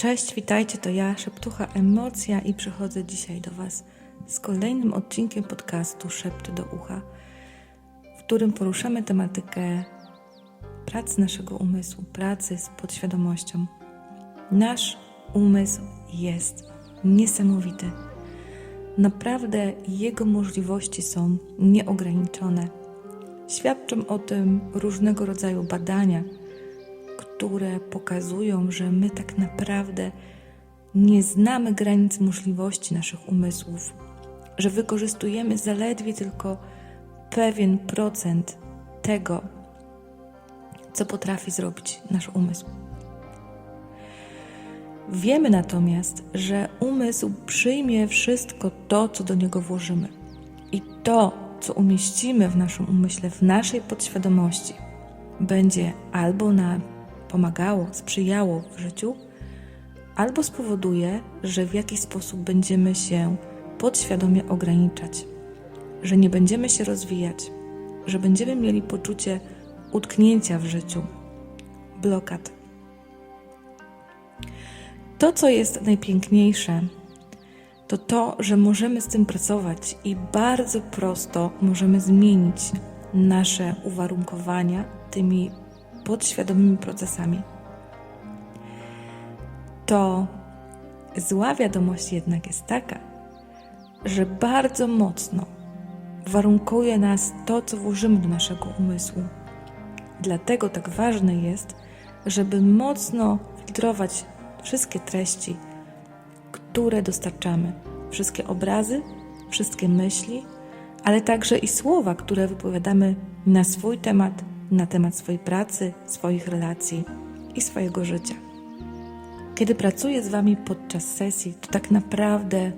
Cześć, witajcie, to ja, Szeptucha Emocja i przychodzę dzisiaj do Was z kolejnym odcinkiem podcastu Szepty do Ucha, w którym poruszamy tematykę pracy naszego umysłu, pracy z podświadomością. Nasz umysł jest niesamowity. Naprawdę jego możliwości są nieograniczone. Świadczą o tym różnego rodzaju badania, które pokazują, że my tak naprawdę nie znamy granic możliwości naszych umysłów, że wykorzystujemy zaledwie tylko pewien procent tego, co potrafi zrobić nasz umysł. Wiemy natomiast, że umysł przyjmie wszystko to, co do niego włożymy. I to, co umieścimy w naszym umyśle, w naszej podświadomości, będzie albo na pomagało, sprzyjało w życiu, albo spowoduje, że w jakiś sposób będziemy się podświadomie ograniczać, że nie będziemy się rozwijać, że będziemy mieli poczucie utknięcia w życiu, blokad. To, co jest najpiękniejsze, to to, że możemy z tym pracować i bardzo prosto możemy zmienić nasze uwarunkowania tymi podświadomymi procesami. To zła wiadomość jednak jest taka, że bardzo mocno warunkuje nas to, co włożymy do naszego umysłu. Dlatego tak ważne jest, żeby mocno filtrować wszystkie treści, które dostarczamy, wszystkie obrazy, wszystkie myśli, ale także i słowa, które wypowiadamy na swój temat, na temat swojej pracy, swoich relacji i swojego życia. Kiedy pracuję z Wami podczas sesji, to tak naprawdę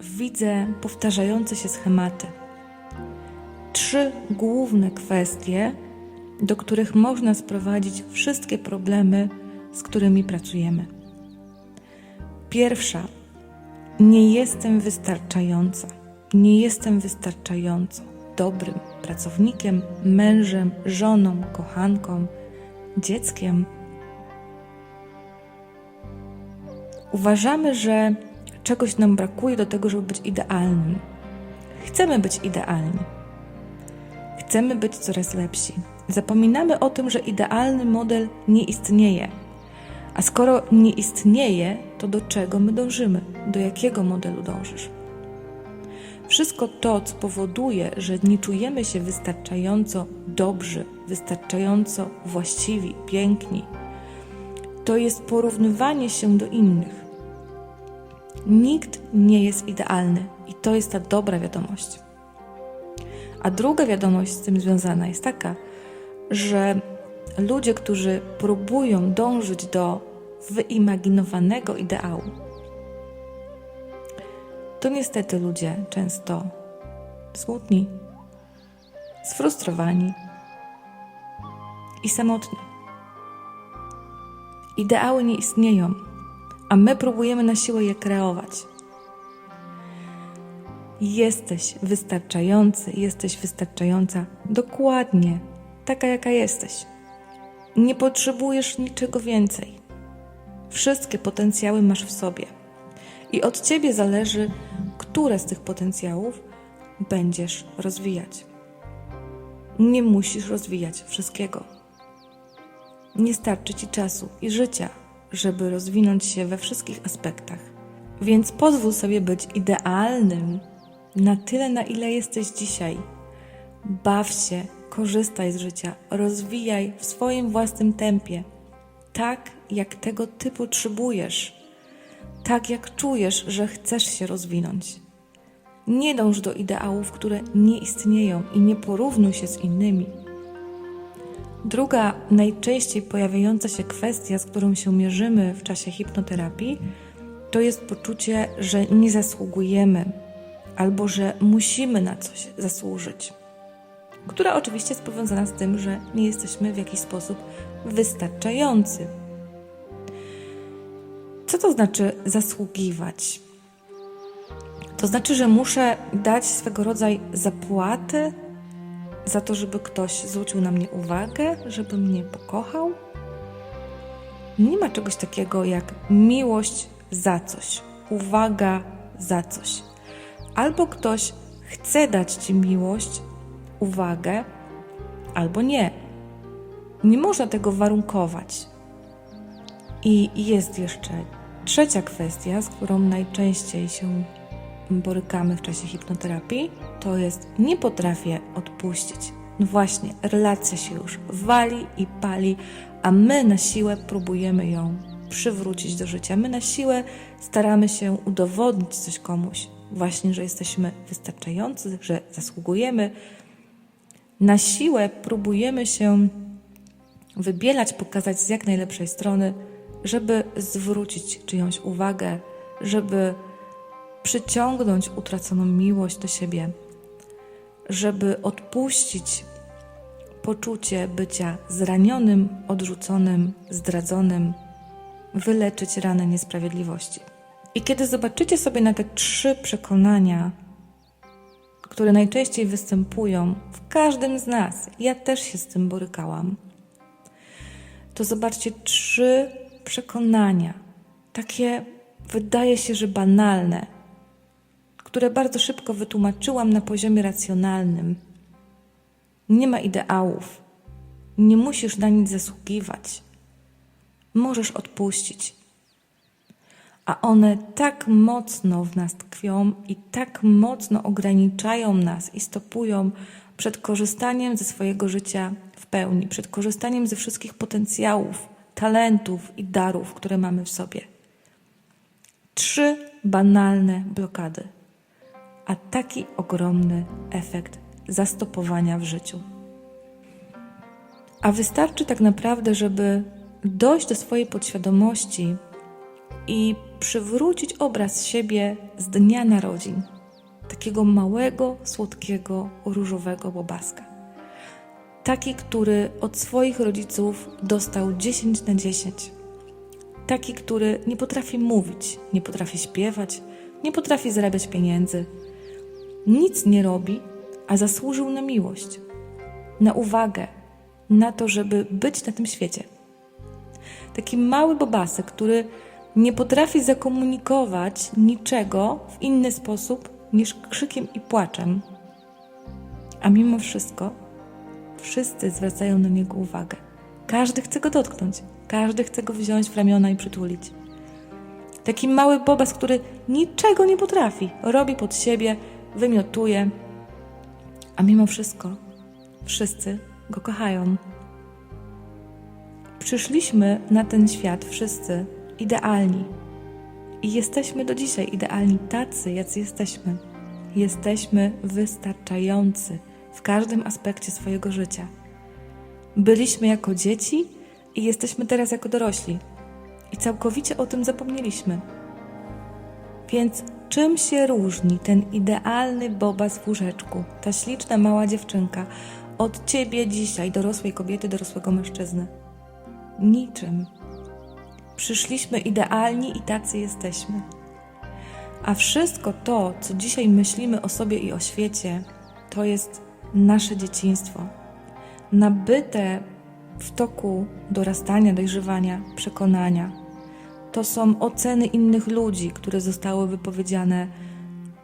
widzę powtarzające się schematy. Trzy główne kwestie, do których można sprowadzić wszystkie problemy, z którymi pracujemy. Pierwsza, nie jestem wystarczająca, nie jestem wystarczająco dobrym pracownikiem, mężem, żoną, kochanką, dzieckiem. Uważamy, że czegoś nam brakuje do tego, żeby być idealnym. Chcemy być idealni. Chcemy być coraz lepsi. Zapominamy o tym, że idealny model nie istnieje. A skoro nie istnieje, to do czego my dążymy? Do jakiego modelu dążysz? Wszystko to, co powoduje, że nie czujemy się wystarczająco dobrzy, wystarczająco właściwi, piękni, to jest porównywanie się do innych. Nikt nie jest idealny i to jest ta dobra wiadomość. A druga wiadomość z tym związana jest taka, że ludzie, którzy próbują dążyć do wyimaginowanego ideału, to niestety ludzie często smutni, sfrustrowani i samotni. Ideały nie istnieją, a my próbujemy na siłę je kreować. Jesteś wystarczający, jesteś wystarczająca dokładnie taka, jaka jesteś. Nie potrzebujesz niczego więcej. Wszystkie potencjały masz w sobie. I od ciebie zależy, które z tych potencjałów będziesz rozwijać. Nie musisz rozwijać wszystkiego. Nie starczy ci czasu i życia, żeby rozwinąć się we wszystkich aspektach. Więc pozwól sobie być idealnym na tyle, na ile jesteś dzisiaj. Baw się, korzystaj z życia, rozwijaj w swoim własnym tempie, tak jak tego ty potrzebujesz tak jak czujesz, że chcesz się rozwinąć. Nie dąż do ideałów, które nie istnieją i nie porównuj się z innymi. Druga, najczęściej pojawiająca się kwestia, z którą się mierzymy w czasie hipnoterapii, to jest poczucie, że nie zasługujemy albo że musimy na coś zasłużyć, która oczywiście jest powiązana z tym, że nie jesteśmy w jakiś sposób wystarczający. Co to znaczy zasługiwać? To znaczy, że muszę dać swego rodzaju zapłatę za to, żeby ktoś zwrócił na mnie uwagę, żeby mnie pokochał? nie ma czegoś takiego jak miłość za coś, uwaga za coś. Albo ktoś chce dać ci miłość, uwagę, albo nie. Nie można tego warunkować. I jest jeszcze trzecia kwestia, z którą najczęściej się borykamy w czasie hipnoterapii, to jest nie potrafię odpuścić. No właśnie, relacja się już wali i pali, a my na siłę próbujemy ją przywrócić do życia. My na siłę staramy się udowodnić coś komuś, właśnie, że jesteśmy wystarczający, że zasługujemy. Na siłę próbujemy się wybielać, pokazać z jak najlepszej strony, żeby zwrócić czyjąś uwagę, żeby przyciągnąć utraconą miłość do siebie, żeby odpuścić poczucie bycia zranionym, odrzuconym, zdradzonym, wyleczyć ranę niesprawiedliwości. I kiedy zobaczycie sobie na te trzy przekonania, które najczęściej występują w każdym z nas, ja też się z tym borykałam, to zobaczcie trzy przekonania, takie wydaje się, że banalne, które bardzo szybko wytłumaczyłam na poziomie racjonalnym. Nie ma ideałów, nie musisz na nic zasługiwać, możesz odpuścić. A one tak mocno w nas tkwią i tak mocno ograniczają nas i stopują przed korzystaniem ze swojego życia w pełni, przed korzystaniem ze wszystkich potencjałów, talentów i darów, które mamy w sobie. Trzy banalne blokady, a taki ogromny efekt zastopowania w życiu. A wystarczy tak naprawdę, żeby dojść do swojej podświadomości i przywrócić obraz siebie z dnia narodzin, takiego małego, słodkiego, różowego bobaska. Taki, który od swoich rodziców dostał 10 na 10. Taki, który nie potrafi mówić, nie potrafi śpiewać, nie potrafi zarabiać pieniędzy. Nic nie robi, a zasłużył na miłość, na uwagę, na to, żeby być na tym świecie. Taki mały bobasek, który nie potrafi zakomunikować niczego w inny sposób niż krzykiem i płaczem. A mimo wszystko wszyscy zwracają na niego uwagę. Każdy chce go dotknąć, każdy chce go wziąć w ramiona i przytulić. Taki mały bobas, który niczego nie potrafi, robi pod siebie, wymiotuje, a mimo wszystko wszyscy go kochają. Przyszliśmy na ten świat wszyscy idealni. I jesteśmy do dzisiaj idealni tacy, jacy jesteśmy. Jesteśmy wystarczający w każdym aspekcie swojego życia. Byliśmy jako dzieci i jesteśmy teraz jako dorośli. I całkowicie o tym zapomnieliśmy. Więc czym się różni ten idealny bobas w łóżeczku, ta śliczna mała dziewczynka, od ciebie dzisiaj, dorosłej kobiety, dorosłego mężczyzny? Niczym. Przyszliśmy idealni i tacy jesteśmy. A wszystko to, co dzisiaj myślimy o sobie i o świecie, to jest nasze dzieciństwo. Nabyte w toku dorastania, dojrzewania przekonania. To są oceny innych ludzi, które zostały wypowiedziane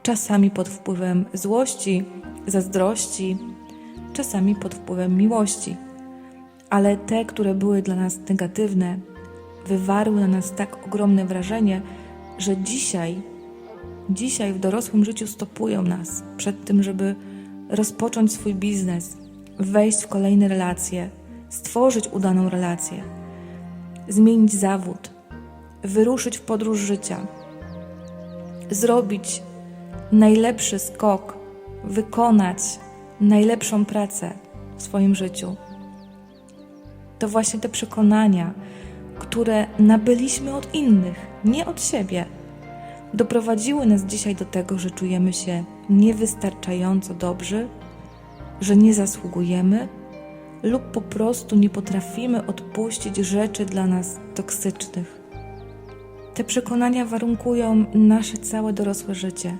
czasami pod wpływem złości, zazdrości, czasami pod wpływem miłości. Ale te, które były dla nas negatywne, wywarły na nas tak ogromne wrażenie, że dzisiaj, dzisiaj w dorosłym życiu stopują nas przed tym, żeby rozpocząć swój biznes, wejść w kolejne relacje, stworzyć udaną relację, zmienić zawód, wyruszyć w podróż życia, zrobić najlepszy skok, wykonać najlepszą pracę w swoim życiu. To właśnie te przekonania, które nabyliśmy od innych, nie od siebie, doprowadziły nas dzisiaj do tego, że czujemy się niewystarczająco dobrzy, że nie zasługujemy lub po prostu nie potrafimy odpuścić rzeczy dla nas toksycznych. Te przekonania warunkują nasze całe dorosłe życie.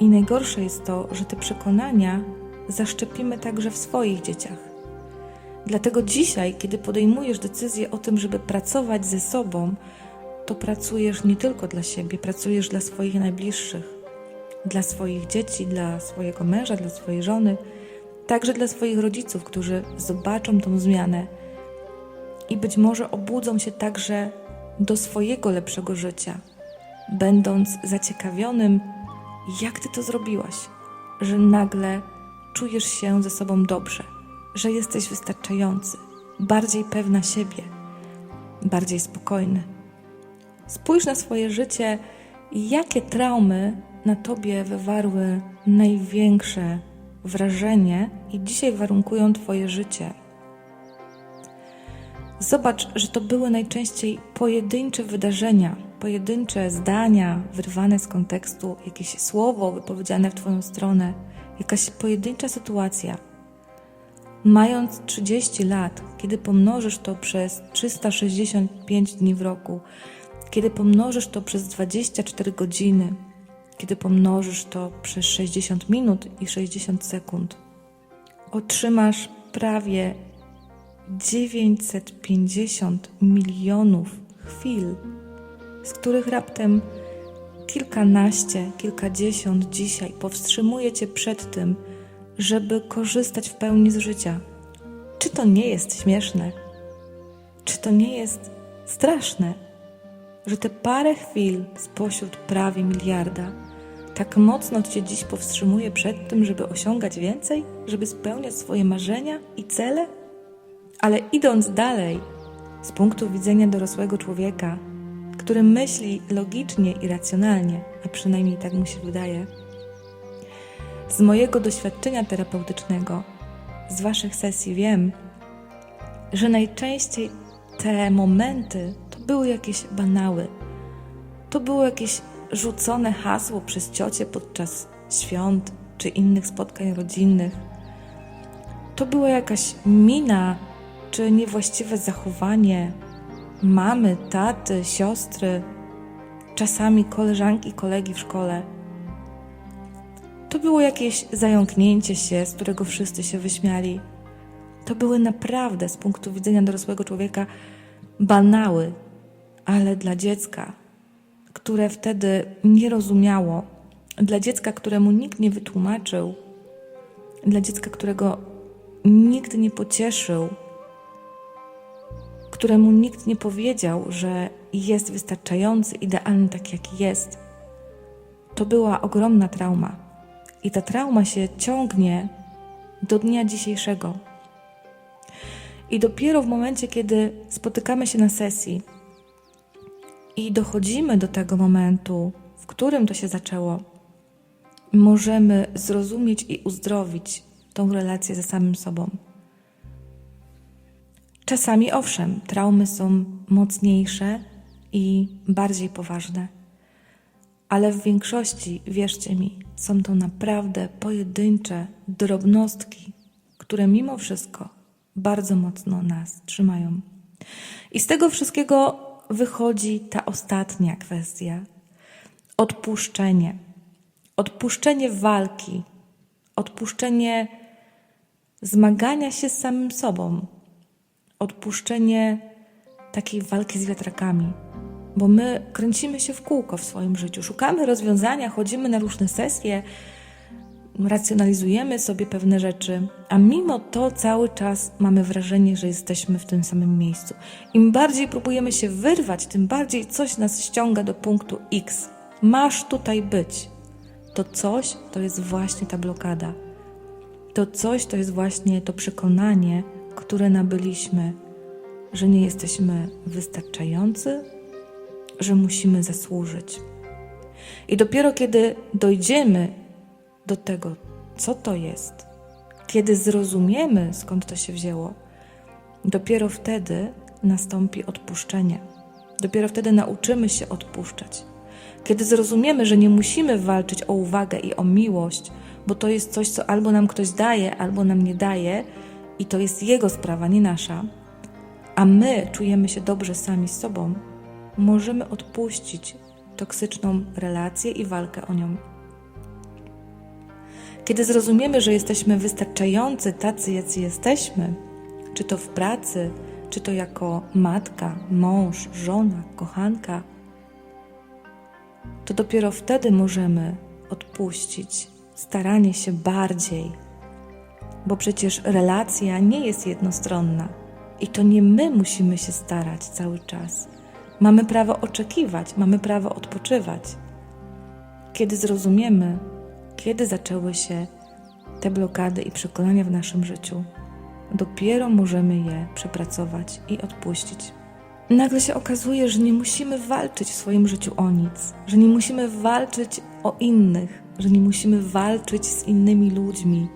I najgorsze jest to, że te przekonania zaszczepimy także w swoich dzieciach. Dlatego dzisiaj, kiedy podejmujesz decyzję o tym, żeby pracować ze sobą, to pracujesz nie tylko dla siebie, pracujesz dla swoich najbliższych, dla swoich dzieci, dla swojego męża, dla swojej żony, także dla swoich rodziców, którzy zobaczą tą zmianę i być może obudzą się także do swojego lepszego życia, będąc zaciekawionym, jak ty to zrobiłaś, że nagle czujesz się ze sobą dobrze, że jesteś wystarczający, bardziej pewna siebie, bardziej spokojny. Spójrz na swoje życie jakie traumy na tobie wywarły największe wrażenie i dzisiaj warunkują Twoje życie. Zobacz, że to były najczęściej pojedyncze wydarzenia, pojedyncze zdania wyrwane z kontekstu, jakieś słowo wypowiedziane w Twoją stronę, jakaś pojedyncza sytuacja. Mając 30 lat, kiedy pomnożysz to przez 365 dni w roku, kiedy pomnożysz to przez 24 godziny, kiedy pomnożysz to przez 60 minut i 60 sekund, otrzymasz prawie 950 milionów chwil, z których raptem kilkanaście, kilkadziesiąt dzisiaj powstrzymuje cię przed tym, żeby korzystać w pełni z życia. Czy to nie jest śmieszne? Czy to nie jest straszne, że te parę chwil spośród prawie miliarda tak mocno Cię dziś powstrzymuje przed tym, żeby osiągać więcej, żeby spełniać swoje marzenia i cele? Ale idąc dalej, z punktu widzenia dorosłego człowieka, który myśli logicznie i racjonalnie, a przynajmniej tak mu się wydaje, z mojego doświadczenia terapeutycznego, z Waszych sesji wiem, że najczęściej te momenty to były jakieś banały, to było jakieś rzucone hasło przez ciocię podczas świąt czy innych spotkań rodzinnych. To była jakaś mina czy niewłaściwe zachowanie mamy, taty, siostry, czasami koleżanki, kolegi w szkole. To było jakieś zająknięcie się, z którego wszyscy się wyśmiali. To były naprawdę z punktu widzenia dorosłego człowieka banały, ale dla dziecka które wtedy nie rozumiało, dla dziecka, któremu nikt nie wytłumaczył, dla dziecka, którego nikt nie pocieszył, któremu nikt nie powiedział, że jest wystarczający, idealny tak, jak jest, to była ogromna trauma. I ta trauma się ciągnie do dnia dzisiejszego. I dopiero w momencie, kiedy spotykamy się na sesji, i dochodzimy do tego momentu, w którym to się zaczęło, możemy zrozumieć i uzdrowić tą relację ze samym sobą. Czasami owszem, traumy są mocniejsze i bardziej poważne, ale w większości, wierzcie mi, są to naprawdę pojedyncze drobnostki, które mimo wszystko bardzo mocno nas trzymają. I z tego wszystkiego wychodzi ta ostatnia kwestia. Odpuszczenie. Odpuszczenie walki, odpuszczenie zmagania się z samym sobą, odpuszczenie takiej walki z wiatrakami, bo my kręcimy się w kółko w swoim życiu, szukamy rozwiązania, chodzimy na różne sesje, racjonalizujemy sobie pewne rzeczy, a mimo to cały czas mamy wrażenie, że jesteśmy w tym samym miejscu. Im bardziej próbujemy się wyrwać, tym bardziej coś nas ściąga do punktu X. Masz tutaj być. To coś to jest właśnie ta blokada. To coś to jest właśnie to przekonanie, które nabyliśmy, że nie jesteśmy wystarczający, że musimy zasłużyć. I dopiero kiedy dojdziemy do tego, co to jest, kiedy zrozumiemy, skąd to się wzięło, dopiero wtedy nastąpi odpuszczenie. Dopiero wtedy nauczymy się odpuszczać. Kiedy zrozumiemy, że nie musimy walczyć o uwagę i o miłość, bo to jest coś, co albo nam ktoś daje, albo nam nie daje, i to jest jego sprawa, nie nasza, a my czujemy się dobrze sami z sobą, możemy odpuścić toksyczną relację i walkę o nią. Kiedy zrozumiemy, że jesteśmy wystarczający tacy, jacy jesteśmy, czy to w pracy, czy to jako matka, mąż, żona, kochanka, to dopiero wtedy możemy odpuścić staranie się bardziej, bo przecież relacja nie jest jednostronna i to nie my musimy się starać cały czas. Mamy prawo oczekiwać, mamy prawo odpoczywać. Kiedy zrozumiemy, kiedy zaczęły się te blokady i przekonania w naszym życiu, dopiero możemy je przepracować i odpuścić. Nagle się okazuje, że nie musimy walczyć w swoim życiu o nic, że nie musimy walczyć o innych, że nie musimy walczyć z innymi ludźmi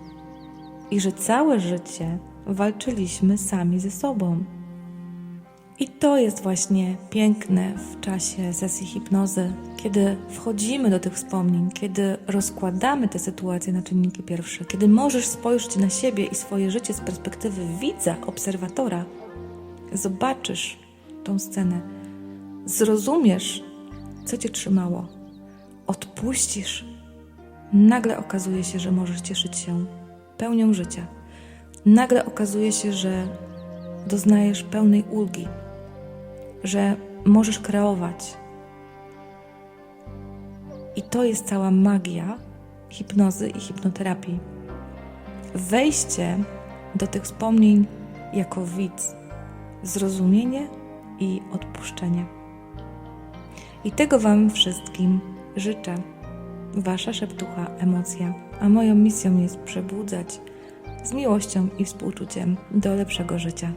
i że całe życie walczyliśmy sami ze sobą. I to jest właśnie piękne w czasie sesji hipnozy, kiedy wchodzimy do tych wspomnień, kiedy rozkładamy te sytuacje na czynniki pierwsze, kiedy możesz spojrzeć na siebie i swoje życie z perspektywy widza, obserwatora, zobaczysz tą scenę, zrozumiesz, co cię trzymało, odpuścisz, nagle okazuje się, że możesz cieszyć się pełnią życia. Nagle okazuje się, że doznajesz pełnej ulgi, że możesz kreować. I to jest cała magia hipnozy i hipnoterapii. Wejście do tych wspomnień jako widz, zrozumienie i odpuszczenie. I tego Wam wszystkim życzę. Wasza szeptucha emocja, a moją misją jest przebudzać z miłością i współczuciem do lepszego życia.